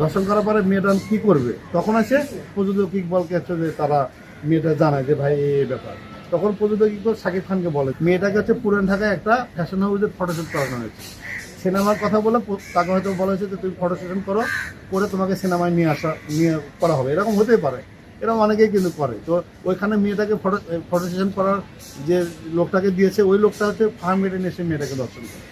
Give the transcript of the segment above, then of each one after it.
দর্শন করার পরে মেয়েটা কি করবে? তখন আসে প্রযোজক ইকবালকে হচ্ছে যে তারা মেয়েটা জানায় যে ভাই, এই ব্যাপার। তখন প্রযোজক ইকবাল শাকিব খানকে বলে, মেয়েটাকে হচ্ছে পুরান ঢাকায় একটা ফ্যাশন হাউসে ফটোশ্যুট করানো হয়েছে। সিনেমার কথা বলে তাকে হয়তো বলা হয়েছে যে, তুমি ফটো সেশন করো, করে তোমাকে সিনেমায় নিয়ে আসা, নিয়ে করা হবে। এরকম হতেই পারে। এরকম অনেকেই কিন্তু করে। তো ওইখানে মেয়েটাকে ফটো ফটো সেশন করার যে লোকটাকে দিয়েছে, ওই লোকটা হচ্ছে ফার্ম গেটে নিয়ে এসে মেয়েটাকে দর্শন করে।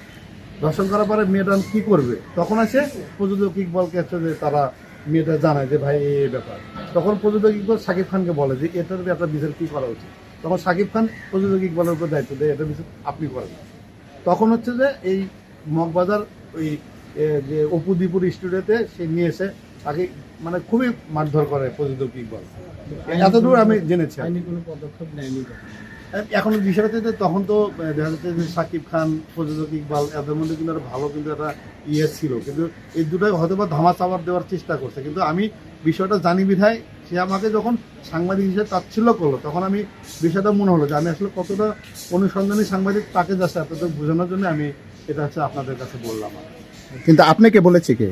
দর্শন করার পরে মেয়েটা কি করবে? তখন আসে প্রযোজক ইকবালকে হচ্ছে যে তারা মেয়েটা জানায় যে, ভাই, এই ব্যাপার। তখন প্রযোজক ইকবাল শাকিব খানকে বলে যে, এটার একটা বিচার কি করা উচিত? তখন শাকিব খান প্রযোজক ইকবালের উপর দায়িত্ব দেয়, এটা বিচার আপনি করেন। তখন হচ্ছে যে এই মগবাজার ওই যে অপু দীপুর স্টুডিওতে সে নিয়ে এসে তাকে মানে খুবই মারধর করে প্রযোজক ইকবাল এতদূর আমি জেনেছি। আইনি কোনো পদক্ষেপ নেয়নি। এখন বিষয়টা তখন তো দেখা যাচ্ছে যে সাকিব খান প্রযোজক ইকবাল এদের মধ্যে কিন্তু একটা ভালো কিন্তু একটা ইয়ে ছিল। কিন্তু এই দুটাই হয়তো বা ধামা চাবার দেওয়ার চেষ্টা করছে। কিন্তু আমি বিষয়টা জানি বিধায় সে আমাকে যখন সাংবাদিক হিসেবে তাচ্ছিল্য করল তখন আমি বিষয়টা মনে হলো যে আমি আসলে কতটা অনুসন্ধানী সাংবাদিক তাকে যাচ্ছে এতটুকু বোঝানোর জন্য আমি এটা হচ্ছে আপনাদের কাছে বললাম। কি। কিন্তু আপনাকে বলেছে কে?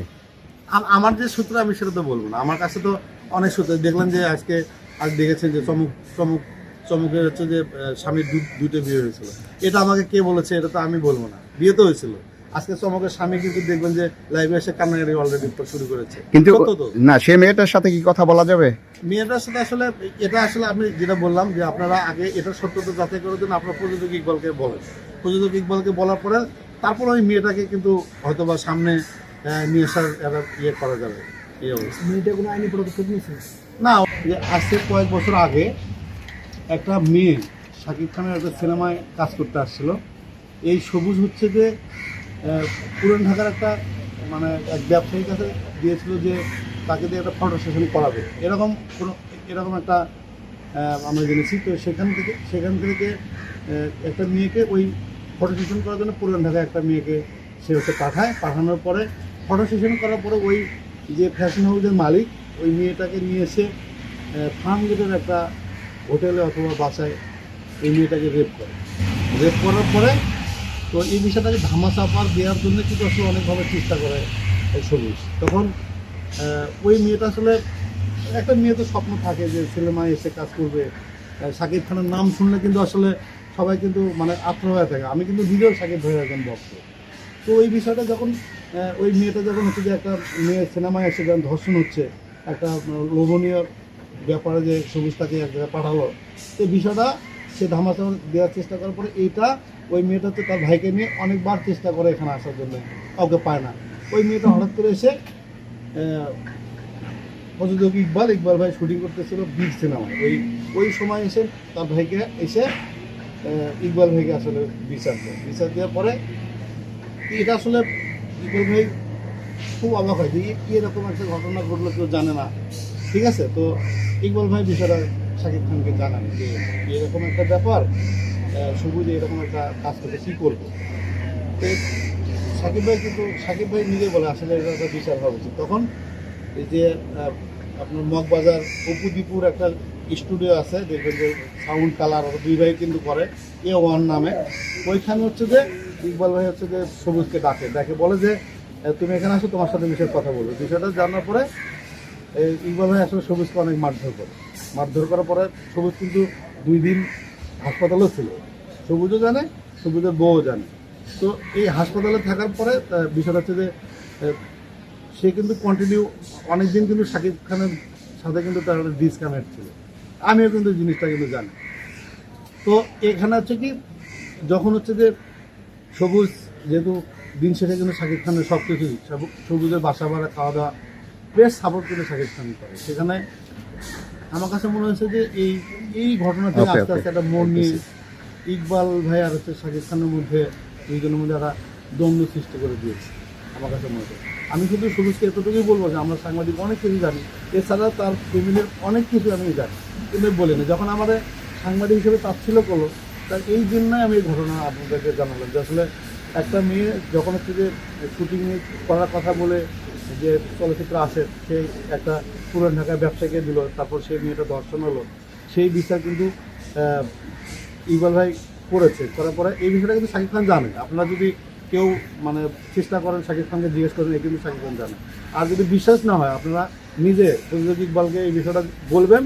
আমার যে সূত্র আমি সেটা তো বলব না। আমার কাছে তো অনেক সূত্র। দেখলাম যে আজকে আজ দেখেছেন যে চমক চমক চমকের হচ্ছে যে স্বামীর দু- দুটো বিয়ে হয়েছিল। এটা আমাকে কে বলেছে এটা তো আমি বলব না। বিয়ে তো হয়েছিল। আজকে চমকের স্বামী কিন্তু দেখবেন যে লাইভে এসে কান্নাকাটি অলরেডি শুরু করেছে। কিন্তু না সে মেয়েটার সাথে কি কথা বলা যাবে? মেয়েটার সাথে আসলে এটা আসলে আমি যেটা বললাম যে আপনারা আগে এটা সত্যতা যাচাই করার জন্য আপনার প্রযোজক ইকবালকে বলেন। প্রযোজক ইকবালকে বলার পরে তারপর ওই মেয়েটাকে কিন্তু হয়তো বা সামনে আহ, নিয়ে আসার একটা ইয়ে করা যাবে। এই অবস্থা। মেয়েটা কোনো আইনি পদক্ষেপ নিয়েছে? না আজকে কয়েক বছর আগে একটা মেয়ে শাকিব খানের একটা সিনেমায় কাজ করতে আসছিল। এই সবুজ হচ্ছে যে পুরান ঢাকার একটা মানে এক ব্যবসায়ীর কাছে দিয়েছিল যে তাকে দিয়ে একটা ফটো সেশন করাবে। এরকম কোনো, এরকম একটা আমরা জেনেছি। তো সেখান থেকে সেখান থেকে একটা মেয়েকে ওই ফটো সেশন করার জন্য পুরান ঢাকায় একটা মেয়েকে সে হচ্ছে পাঠায়। পাঠানোর পরে ফটো সেশন করার পরে ওই যে ফ্যাশন হাউসের মালিক, ওই মেয়েটাকে নিয়ে এসে ফার্ম গেটের একটা হোটেলে অথবা বাসায় এই মেয়েটাকে রেপ করে। রেপ করার পরে তো এই বিষয়টাকে ধামা চাপার দেওয়ার জন্য কিন্তু আসলে অনেকভাবে চেষ্টা করে এই সবুজ তখন ওই মেয়েটা আসলে, একটা মেয়ে তো স্বপ্ন থাকে যে সিনেমায় এসে কাজ করবে। শাকিব খানের নাম শুনলে কিন্তু আসলে সবাই কিন্তু মানে আত্ম হয়ে থাকে। আমি কিন্তু নিজেও সাকিব ভাইয়ের একজন ভক্ত। তো ওই বিষয়টা যখন ওই মেয়েটা যখন হচ্ছে যে একটা মেয়ে সিনেমায় এসে যখন ধর্ষণ হচ্ছে, একটা লোভনীয় ব্যাপারে যে সবুজ তাকে এক জায়গায় পাঠালো। তো বিষয়টা সে ধামাচা দেওয়ার চেষ্টা করার পরে এইটা ওই মেয়েটা তো তার ভাইকে নিয়ে অনেকবার চেষ্টা করে এখানে আসার জন্য, কাউকে পায় না। ওই মেয়েটা হঠাৎ করে এসে প্রযোজক ইকবাল ইকবাল ভাই শুটিং করতেছিল বিগ সিনেমায় ওই ওই সময় এসে তার ভাইকে এসে ইকবাল ভাইকে আসলে বিচার দেয়। বিচার দেওয়ার পরে এটা আসলে ইকবাল ভাই খুব অবাক হয় যে এরকম একটা ঘটনা ঘটলো কেউ জানে না। ঠিক আছে? তো ইকবাল ভাই বিষয়টা শাকিব খানকে জানান যে এরকম একটা ব্যাপার সবুজ এরকম একটা কাজ করতে কী করব? তো সাকিব ভাই কিন্তু, সাকিব ভাই নিজে বলে, আসলে এটা একটা বিচার হওয়া উচিত। তখন এই যে আপনার মগবাজার উপদীপুর একটা স্টুডিও আছে, দেখবেন যে সাউন্ড কালার দুই ভাই কিন্তু করে, এ ওয়ান নামে। ওইখানে হচ্ছে যে, ইকবাল ভাই হচ্ছে যে সবুজকে ডাকে ডাকে বলে যে তুমি এখানে আসো, তোমার সাথে বিষয়ে কথা বলব। বিষয়টা জানার পরে এই ইকবাল ভাই আসলে সবুজকে অনেক মারধর করে। মারধর করার পরে সবুজ কিন্তু দুই দিন হাসপাতালেও ছিল। সবুজও জানে, সবুজের বউও জানে। তো এই হাসপাতালে থাকার পরে বিষয়টা হচ্ছে যে সে কিন্তু কন্টিনিউ অনেক দিন কিন্তু শাকিব খানের সাথে কিন্তু তার ডিসকানেক্ট ছিল। আমিও কিন্তু জিনিসটা কিন্তু জানি। তো এখানে হচ্ছে কি, যখন হচ্ছে যে সবুজ যেহেতু দিন শেষে কিন্তু শাকিব খানের সব কিছুই সবুজের বাসা ভাড়া খাওয়া দাওয়া বেশ সাপোর্ট করে শাকিব খান করে। সেখানে আমার কাছে মনে হয়েছে যে এই এই ঘটনা থেকে আস্তে আস্তে একটা মন নিয়ে ইকবাল ভাই আর হচ্ছে শাকিব খানের মধ্যে দুইজনের মধ্যে একটা দ্বন্দ্ব সৃষ্টি করে দিয়েছে আমার কাছে মনে হয় আমি শুধু সবুজকে এতটুকুই বলব যে আমরা সাংবাদিক অনেক কিছু জানি এছাড়া তার ফ্যামিলির অনেক কিছু আমি জানি। কিন্তু বলি না যখন আমাদের সাংবাদিক হিসেবে তাচ্ছিল করল তার এই জন্যই আমি এই ঘটনা আপনাদেরকে জানালাম যে আসলে একটা মেয়ে যখন হচ্ছে যে শুটিং করার কথা বলে যে চলচ্চিত্র আছে, সেই একটা পুরান ঢাকায় ব্যবসায়ীকে দিল, তারপর সেই মেয়েটা দর্শন হলো। সেই বিষয় কিন্তু ইকবাল ভাই করেছে। করার পরে এই বিষয়টা কিন্তু শাকিব খান জানে। আপনারা যদি কেউ মানে চেষ্টা করেন শাকিব খানকে জিজ্ঞেস করেন এই কিন্তু শাকিব খান জানে। আর যদি বিশ্বাস না হয়, আপনারা নিজে প্রযোজক ইকবালকে এই বিষয়টা বলবেন।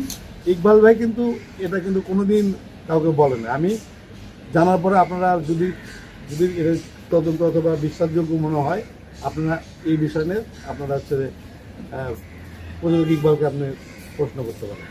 ইকবাল ভাই কিন্তু, এটা কিন্তু কোনোদিন কাউকে বলেন আমি জানার পরে আপনারা যদি যদি এটা তদন্ত অথবা বিশ্বাসযোগ্য মনে হয় আপনারা এই বিষয় নিয়ে আপনারা হচ্ছে প্রযোজক ইকবালকে আপনি প্রশ্ন করতে পারেন।